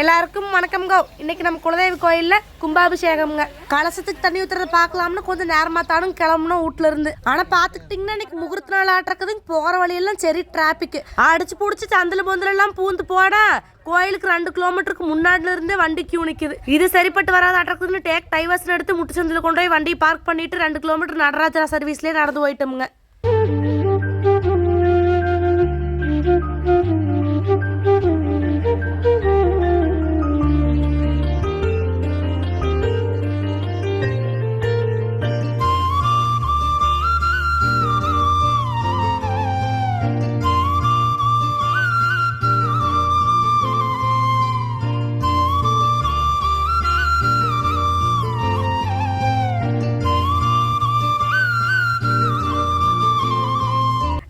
எல்லாருக்கும் வணக்கம்ங்க இன்னைக்கு நம்ம குலதெய்வ கோயிலில் கும்பாபிஷேகம்ங்க. கலசத்துக்கு தண்ணி ஊற்றுறத பார்க்கலாம்னு கொஞ்சம் நேரமாக தானும் கிளம்பணும் வீட்ல இருந்து. ஆனால் பார்த்துக்கிட்டிங்கன்னா இன்னைக்கு முகூர்த்த நாள் ஆட்டுறதுங்க போகிற வழியெல்லாம் சரி டிராபிக் அடிச்சு பிடிச்சி சந்தில் பொந்திலெல்லாம் பூந்து போனால் கோயிலுக்கு ரெண்டு கிலோமீட்டருக்கு முன்னாடில இருந்தே வண்டி கியூ நிற்குது இது சரிப்பட்டு வராத ஆட்டுறதுன்னு டேக் டைவர்ஸ் எடுத்து முட்டு சந்தில் கொண்டு போய் வண்டியை பார்க் பண்ணிட்டு ரெண்டு கிலோமீட்டர் நடராஜா சர்வீஸ்லேயே நடந்து போயிட்டோமுங்க.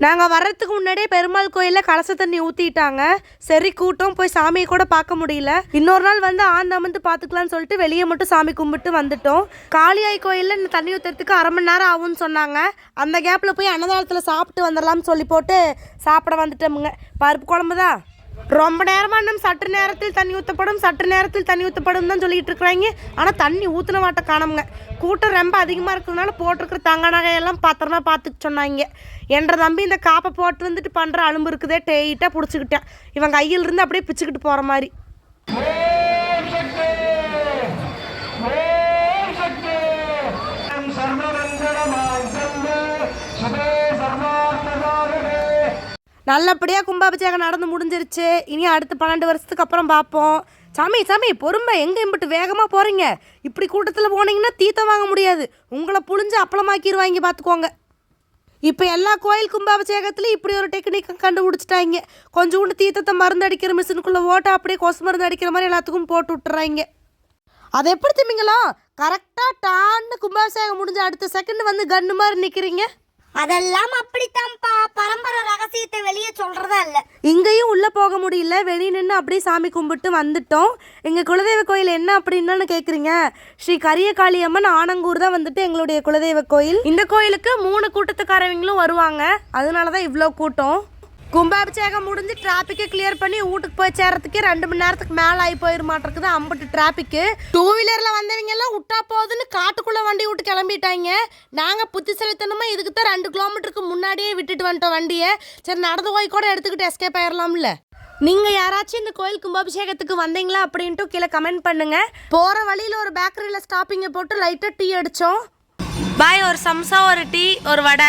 நாங்கள் வர்றதுக்கு முன்னாடியே பெருமாள் கோயிலில் கலச தண்ணி ஊற்றிட்டாங்க சரி கூட்டம். போய் சாமியை கூட பார்க்க முடியல. இன்னொரு நாள் வந்து ஆந்து அமர்ந்து பார்த்துக்கலாம்னு சொல்லிட்டு வெளியே மட்டும் சாமி கும்பிட்டு வந்துட்டோம். காளியாய் கோயிலில் தண்ணி ஊற்றுறதுக்கு அரை மணி நேரம் ஆகும்னு சொன்னாங்க. அந்த கேப்பில் போய் அன்னதானத்தில் சாப்பிட்டு வந்துடலாம்னு சொல்லி போட்டு சாப்பிட வந்துட்டோமுங்க. பருப்பு குழம்பு தான் ரொம்ப நேரமாக இன்னும் சற்று நேரத்தில் தண்ணி ஊற்றப்படும் சற்று நேரத்தில் தண்ணி ஊற்றப்படும் தான் சொல்லிட்டு இருக்கிறாங்க. ஆனால் தண்ணி ஊற்றின மாட்ட காணோமுங்க. கூட்டம் ரொம்ப அதிகமாக இருக்கிறதுனால போட்டிருக்கிற தங்க நகையெல்லாம் பத்திரமா பார்த்துக்க சொன்னாங்க. என்ற தம்பி இந்த காப்பை போட்டு வந்துட்டு பண்ணுற அலும்பு இருக்குதே டெய்ட்டாக பிடிச்சிக்கிட்டேன். இவன் கையில் இருந்து அப்படியே பிச்சுக்கிட்டு போகிற மாதிரி. நல்லபடியாக கும்பாபிஷேகம் நடந்து முடிஞ்சிருச்சு. இனி அடுத்த பன்னெண்டு வருஷத்துக்கு அப்புறம் பார்ப்போம். சாமி சாமி பொறுமை. எங்கே இம்பிட்டு வேகமாக போகிறீங்க இப்படி கூட்டத்தில் போனீங்கன்னா தீத்தம் வாங்க முடியாது. உங்களை புழிஞ்சு அப்பளமாக்கிடுவாங்க பார்த்துக்கோங்க இப்போ எல்லா கோயில் கும்பாபிஷேகத்துலையும் இப்படி ஒரு டெக்னிக் கண்டுபிடிச்சிட்டாங்க. கொஞ்சோண்டு தீத்தத்தை மருந்து அடிக்கிற மிஷினுக்குள்ளே ஓட்டை அப்படியே கொசு மருந்து அடிக்கிற மாதிரி எல்லாத்துக்கும் போட்டு விட்டுறாங்க. அதை எப்படி திமிங்களோ கரெக்டாக டான்னு கும்பாபிஷேகம் முடிஞ்ச அடுத்த செகண்ட் வந்து கன்னு மாதிரி நிற்கிறீங்க அதெல்லாம் அப்படித்தான்ப்பா. பரம்பரை ரகசியத்தை வெளியே சொல்றதா இல்ல. இங்கேயும் உள்ளே போக முடியல. வெளியே நின்று அப்படியே சாமி கும்பிட்டு வந்துட்டோம். எங்கள் குலதெய்வ கோயில் என்ன அப்படின்னு கேட்குறீங்க ஸ்ரீ கரியகாளி அம்மன் ஆனங்கூர் தான் வந்துட்டு எங்களுடைய குலதெய்வ கோயில். இந்த கோயிலுக்கு மூணு கூட்டத்துக்காரவங்களும் வருவாங்க. அதனால தான் இவ்வளோ கூட்டம். கும்பாபிஷேகம் முடிஞ்சு டிராஃபிக்கை கிளியர் பண்ணி வீட்டுக்கு போய் சேர்றதுக்கே ரெண்டு மணி நேரத்துக்கு மேலே ஆகி போயிட மாட்டிருக்குது அம்பட்டு டிராஃபிக்கு டூ வீலரில் வந்தவங்க எல்லாம் விட்டா போகுதுன்னு காட்டுக்குள்ளே வண்டி விட்டு கிளம்பிட்டாங்க. நாங்கள் புத்திசலித்தனமாக இதுக்கு தான் ரெண்டு கிலோமீட்டருக்கு முன்னாடியே விட்டுட்டு வந்துட்டோம் வண்டியை. சரி நடந்து போய் கூட எடுத்துக்கிட்டு எஸ்கேப் ஆயிடலாம்ல நீங்கள் யாராச்சும் இந்த கோயில் கும்பாபிஷேகத்துக்கு வந்தீங்களா அப்படின்ட்டு கீழே கமெண்ட் பண்ணுங்க. போகிற வழியில் ஒரு பேக்கரியில் ஸ்டாப்பிங்கை போட்டு லைட்டாக டீ அடித்தோம் பாய் ஒரு சம்சா ஒரு டீ ஒரு வடை.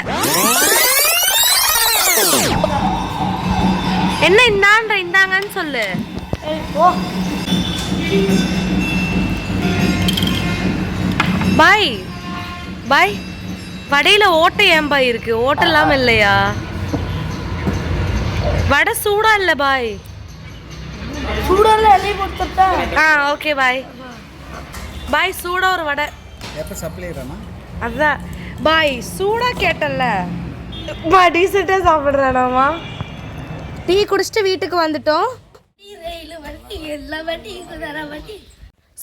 என்ன இந்தான்ற இந்தாங்கன்னு சொல்லு. பாய் பாய். வடையில ஓட்டை ஏன் பாய் இருக்கு? ஓட்டை இல்லாம இல்லையா? வடை சூடா இல்ல பாய். எல்லை கொடுத்துட்டா ஆ ஓகே பாய். பாய் சூடா ஒரு வடை. எப்போ சப்ளை அதான். பாய் சூடா கேட்டல்ல. பாய் டீசெண்டாக சாப்பிட்றானாமா? டீ குடிச்சிட்டு வீட்டுக்கு வந்துட்டோம்.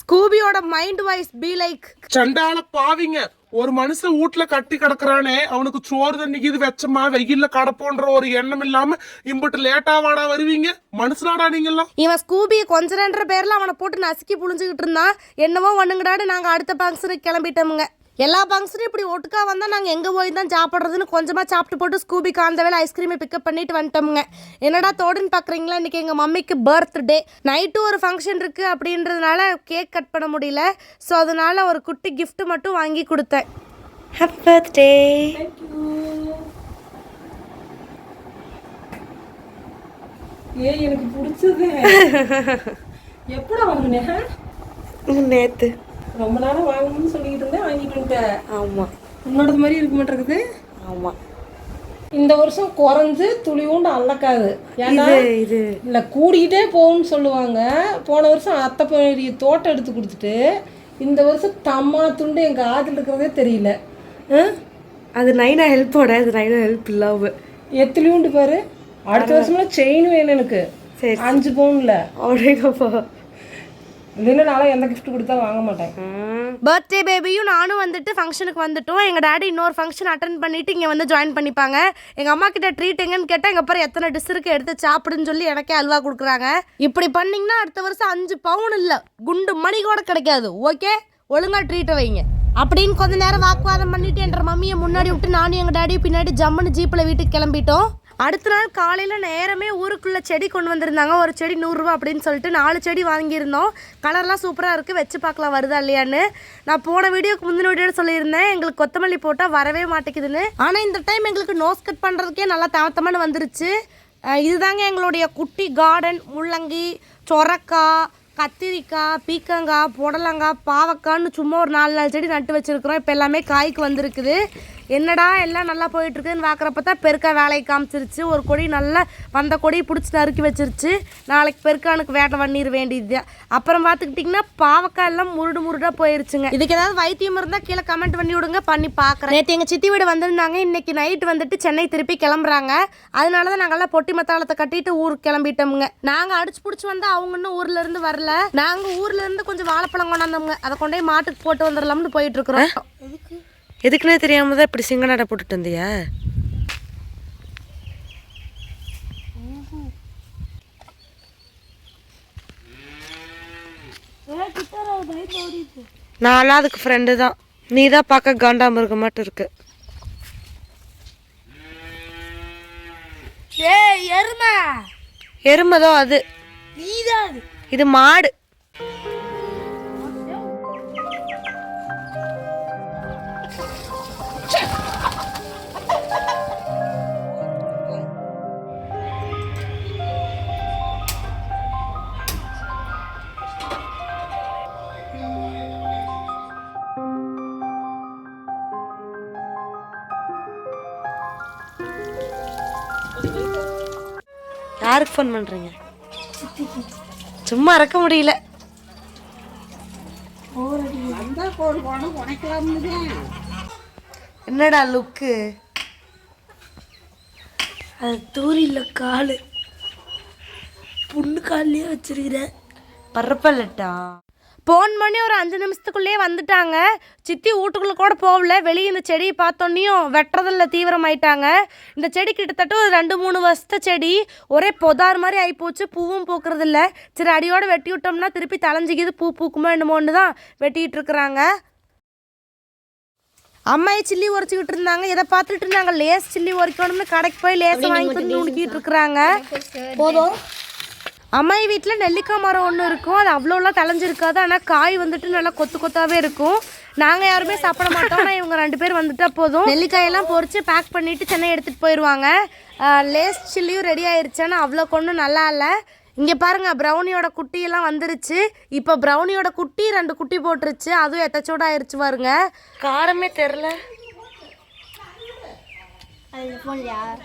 ஸ்கூபியோட மைண்ட் வாய்ஸ் பி லைக். சண்டால பாவிங்க. ஒரு மனுஷன் வீட்டுல கட்டி கிடக்குறானே அவனுக்கு சோறு தண்ணிக்கு இது வெச்சமா வெயில்ல கடப்போன்ற ஒரு எண்ணம் இல்லாம இம்புட்டு லேட்டா வாடா வருவீங்க? மனுஷனாடா நீங்கெல்லாம்? இவன் ஸ்கூபியை கொஞ்ச நேரன்ற பேரில் அவனை போட்டு நசுக்கி புழிஞ்சுக்கிட்டு இருந்தான். என்னவோ ஒண்ணுங்கடாடு நாங்கள் அடுத்த ஃபங்க்ஷனுக்கு கிளம்பிட்டோமுங்க. எல்லா ஃபங்க்ஷனும் இப்படி ஒட்டுக்கா வந்தால் நாங்கள் எங்கே போய் தான் சாப்பிட்றதுன்னு கொஞ்சமாக சாப்பிட்டு போட்டு ஸ்கூபிக்கு அந்த வேலை ஐஸ்கிரீமை பிக்கப் பண்ணிட்டு வந்துட்டோமுங்க. என்னடா தோடுன்னு பார்க்குறீங்களா இன்றைக்கி எங்கள் மம்மிக்கு பர்த்டே நைட்டு ஒரு ஃபங்க்ஷன் இருக்குது அப்படின்றதுனால கேக் கட் பண்ண முடியல. ஸோ அதனால ஒரு குட்டி gift மட்டும் வாங்கி கொடுத்தேன். ஹாப்பி பர்த்டே ஏய் எனக்கு பிடிச்சது. எப்படா வாங்கினேன் நேற்று ரொம்ப நேரம் வாங்கணும்னு சொல்லிட்டு இருந்தேன் வாங்கிட்டு வந்துட்டேன். ஆமாம் உன்னோடது மாதிரி இருக்க மாட்டேங்குது. ஆமாம் இந்த வருஷம் குறைஞ்சு துளிவுண்டு அல்லக்காது. ஏன்னா இது இல்லை கூடிக்கிட்டே போகும்னு சொல்லுவாங்க. போன வருஷம் அத்தை பெரிய தோட்டம் எடுத்து கொடுத்துட்டு இந்த வருஷம் தம்மா துண்டு எங்கள் ஆதில் இருக்கிறதே தெரியல? அது நைனா ஹெல்ப்போட அது நைனா ஹெல்ப் இல்லாம. எத்துலியுண்டு பாரு. அடுத்த வருஷம்லாம் செயின் வேணும் எனக்கு. அஞ்சு பவுன்ல. அப்படிங்கப்பா இல்லைன்னா நாளை எந்த gift கொடுத்தா வாங்க மாட்டேன். பர்த்டே பேபியும் நானும் வந்துட்டு ஃபங்க்ஷனுக்கு வந்துட்டோம். எங்கள் டாடி இன்னொரு ஃபங்க்ஷன் அட்டன் பண்ணிட்டு இங்கே வந்து ஜாயின் பண்ணிப்பாங்க. எங்கள் அம்மா கிட்ட ட்ரீட் எங்கன்னு கேட்டால் எங்கள் அப்புறம் எத்தனை டிஷ் இருக்கு எடுத்து சாப்பிடுன்னு சொல்லி எனக்கே அல்வா கொடுக்குறாங்க. இப்படி பண்ணீங்கன்னா அடுத்த வருஷம் அஞ்சு பவுன் இல்லை குண்டு மணி கூட கிடைக்காது. ஓகே ஒழுங்கா ட்ரீட்டை வைங்க. அப்படின்னு கொஞ்ச நேரம் வாக்குவாதம் பண்ணிட்டு என்ற மம்மியை முன்னாடி விட்டு நானும் எங்கள் டாடியும் பின்னாடி ஜம்முன்னு ஜீப்பில் வீட்டுக்கு கிளம்பிட்டோம். அடுத்த நாள் காலையில் நேரமே ஊருக்குள்ளே செடி கொண்டு வந்திருந்தாங்க. ஒரு செடி நூறுரூவா அப்படின்னு சொல்லிட்டு நாலு செடி வாங்கியிருந்தோம். கலர்லாம் சூப்பராக இருக்குது வச்சு பார்க்கலாம் வருதா இல்லையான்னு. நான் போன வீடியோக்கு முந்தின வீடியோ சொல்லியிருந்தேன். எங்களுக்கு கொத்தமல்லி போட்டால் வரவே மாட்டேங்குதுன்னு. ஆனால் இந்த டைம் எங்களுக்கு நோஸ் கட் பண்ணுறதுக்கே நல்லா தாமத்தமானு வந்துருச்சு. இதுதாங்க எங்களுடைய குட்டி கார்டன் முள்ளங்கி சொரக்காய் கத்திரிக்காய் பீக்கங்காய் புடலங்காய் பாவக்காய்ன்னு சும்மா ஒரு நாலு நாலு செடி நட்டு வச்சுருக்குறோம். இப்போ எல்லாமே காய்க்கு வந்திருக்குது. என்னடா எல்லாம் நல்லா போயிட்டுருக்குன்னு பார்க்குறப்ப தான் பெருக்கா வேலையை காமிச்சிருச்சு. ஒரு கொடி நல்லா வந்த கொடியை பிடிச்சி நறுக்கி வச்சிருச்சு. நாளைக்கு பெருக்கானுக்கு வேட்டை பண்ணிட வேண்டியது. அப்புறம் பார்த்துக்கிட்டிங்கன்னா பாவக்காய் எல்லாம் முருடு முருடாக போயிருச்சுங்க. இதுக்கு ஏதாவது வைத்தியம் இருந்தால் கீழே கமெண்ட் பண்ணி விடுங்க. பண்ணி பார்க்குறேன். நேற்று எங்கள் சித்தி வீடு வந்திருந்தாங்க. இன்னைக்கு நைட் வந்துட்டு சென்னை திருப்பி கிளம்புறாங்க. அதனால தான் நாங்கள்லாம் பொட்டி மத்தாளத்தை கட்டிட்டு ஊருக்கு கிளம்பிட்டோமுங்க. நாங்கள் அடிச்சு பிடிச்சி வந்தால் அவங்க இன்னும் ஊரில் இருந்து வரல. நாங்கள் ஊரில் இருந்து கொஞ்சம் வாழைப்பழம் கொண்டாந்தோமுங்க. அதை கொண்டு போய் மாட்டுக்கு போட்டு வந்துடலாம்னு போயிட்டு இருக்கிறோம் எதுக்குன்னே தெரியாம தான் இப்படி சிங்க நட போட்டுட்டு வந்தியா நான்லாம் அதுக்கு ஃப்ரெண்டு தான். நீ தான் பார்க்க காண்டாமிருக மட்டும் இருக்கு. எருமை. எருமதோ அது. இது மாடு. யாருக்கு ஃபோன் பண்றீங்க? சும்மா இறக்க முடியல. என்னடா லுக்கு அது தூரில காலு. புண்ணு கால்லயே வச்சிருக்கிறேன். பரப்பலட்டா ஃபோன் பண்ணி ஒரு அஞ்சு நிமிஷத்துக்குள்ளேயே வந்துட்டாங்க. சித்தி வீட்டுக்குள்ளே கூட போகல. வெளியே இந்த செடியை பார்த்தோன்னையும் வெட்டுறதில் தீவிரமாயிட்டாங்க. இந்த செடி கிட்டத்தட்ட ஒரு ரெண்டு மூணு வருஷத்த செடி ஒரே பொதார் மாதிரி ஆகிப்போச்சு பூவும் பூக்கறதில்ல. சரி அடியோடு வெட்டி விட்டோம்னா திருப்பி தலைஞ்சிக்கிது பூ பூக்குமோ என்னமோன்னு தான் வெட்டிட்டு இருக்கிறாங்க. அம்மாயி சில்லி உரைச்சிக்கிட்டு இருந்தாங்க. இதை பார்த்துட்டு நாங்கள் லேஸ் சில்லி உரைக்கணும்னு கடைக்கு போய் லேஸ் வாங்கிட்டு வந்து நுணுக்கிட்டு இருக்கிறாங்க. போதும். அம்மாயி வீட்டில் நெல்லிக்காய் மரம் ஒன்று இருக்கும். அது அவ்வளோலாம் தலைஞ்சிருக்காது ஆனால் காய் வந்துட்டு நல்லா கொத்து கொத்தாவே இருக்கும். நாங்கள் யாருமே சாப்பிட மாட்டோம். ஆனால் இவங்க ரெண்டு பேர் வந்துட்டா போதும். நெல்லிக்காயெல்லாம் பொரிச்சு பேக் பண்ணிட்டு சென்னை எடுத்துகிட்டு போயிடுவாங்க லேஸ் சில்லியும் ரெடி ஆயிருச்சு. ஆனால் அவ்வளோ கொண்டு நல்லா இல்லை. இங்கே பாருங்க ப்ரௌனியோட குட்டியெல்லாம் வந்துருச்சு. இப்போ ப்ரௌனியோட குட்டி ரெண்டு குட்டி போட்டுருச்சு. அதுவும் எத்தச்சோட ஆயிருச்சு பாருங்க. காரமே தெரில யார்?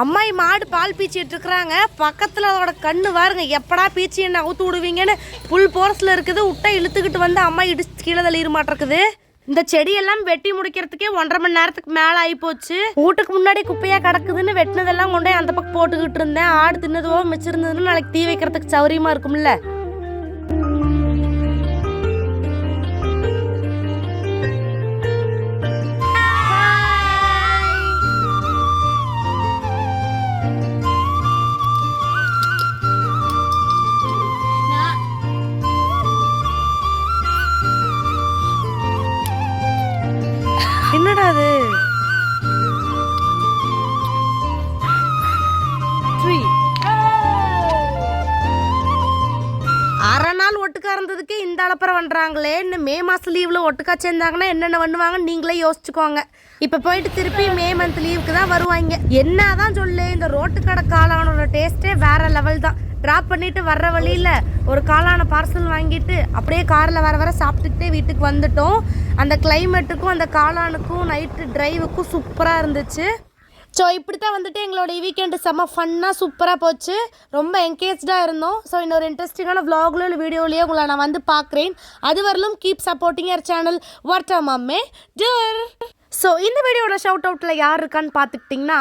அம்மாயி மாடு பால் பீச்சிட்டு இருக்கிறாங்க பக்கத்தில் அதோட கண்ணு வாருங்க எப்படா பீச்சி என்ன அவுத்து விடுவீங்கன்னு. புல் போரஸில் இருக்குது விட்டா இழுத்துக்கிட்டு வந்து அம்மா இடிச்சு கீழே தள்ளிட மாட்டிருக்குது. இந்த செடியெல்லாம் வெட்டி முடிக்கிறதுக்கே ஒன்றரை மணி நேரத்துக்கு மேலே ஆகி போச்சு வீட்டுக்கு முன்னாடி குப்பையாக கிடக்குதுன்னு வெட்டினதெல்லாம் கொண்டு போய் அந்த பக்கம் போட்டுக்கிட்டு இருந்தேன். ஆடு தின்னதுவோ மிச்சிருந்ததுன்னு நாளைக்கு தீ வைக்கிறதுக்கு சௌரியமாக இருக்கும்ல. அது த்ரீ அரை நாள் ஒட்டுக்கா இருந்ததுக்கே இந்த அளப்பறம் பண்ணுறாங்களே இன்னும் மே மாதம் லீவில் ஒட்டுக்கா சேர்ந்தாங்கன்னா என்னென்ன பண்ணுவாங்கன்னு நீங்களே யோசிச்சுக்கோங்க. இப்போ போயிட்டு திருப்பி மே மந்த் லீவுக்கு தான் வருவாங்க. என்னதான் சொல்லு இந்த ரோட்டு கடை காளானோட டேஸ்ட்டே வேற லெவல் தான். ட்ராப் பண்ணிட்டு வர்ற வழியில் ஒரு காளான பார்சல் வாங்கிட்டு அப்படியே காரில் வர வர சாப்பிட்டுக்கிட்டே வீட்டுக்கு வந்துட்டோம். அந்த கிளைமேட்டுக்கும் அந்த காளானுக்கும் நைட்டு டிரைவுக்கும் சூப்பராக இருந்துச்சு. ஸோ இப்படி தான் வந்துட்டு எங்களோட வீக்கெண்டு செம்ம ஃபன்னாக சூப்பராக போச்சு. ரொம்ப என்கேஜ்டாக இருந்தோம். ஸோ இன்னொரு இன்ட்ரெஸ்டிங்கான vlogலயோ இல்லை வீடியோலையோ உங்களை நான் வந்து பார்க்குறேன். அது வரலும் keep supporting your channel what மம்மே tour so இந்த வீடியோட ஷவுட் அவுட்டில் யார் இருக்கான்னு பார்த்துக்கிட்டிங்கன்னா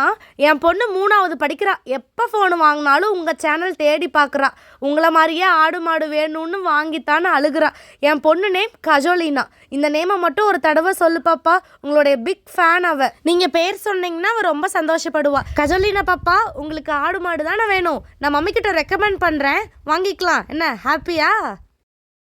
என் பொண்ணு மூணாவது படிக்கிறா. எப்போ ஃபோன் வாங்கினாலும் உங்கள் சேனல் தேடி பார்க்குறா. உங்களை மாதிரியே ஆடு மாடு வேணும்னு வாங்கித்தான்னு அழுகுறா. என் பொண்ணு நேம் கஜோலினா. இந்த நேமை மட்டும் ஒரு தடவை சொல்லு பாப்பா. உங்களுடைய பிக் ஃபேன் அவ. நீங்கள் பேர் சொன்னீங்கன்னா அவ ரொம்ப சந்தோஷப்படுவா. கஜோலினா பாப்பா உங்களுக்கு ஆடு மாடு தானே வேணும். நான் மம்மிக்கிட்ட ரெக்கமெண்ட் பண்ணுறேன் வாங்கிக்கலாம். என்ன ஹாப்பியா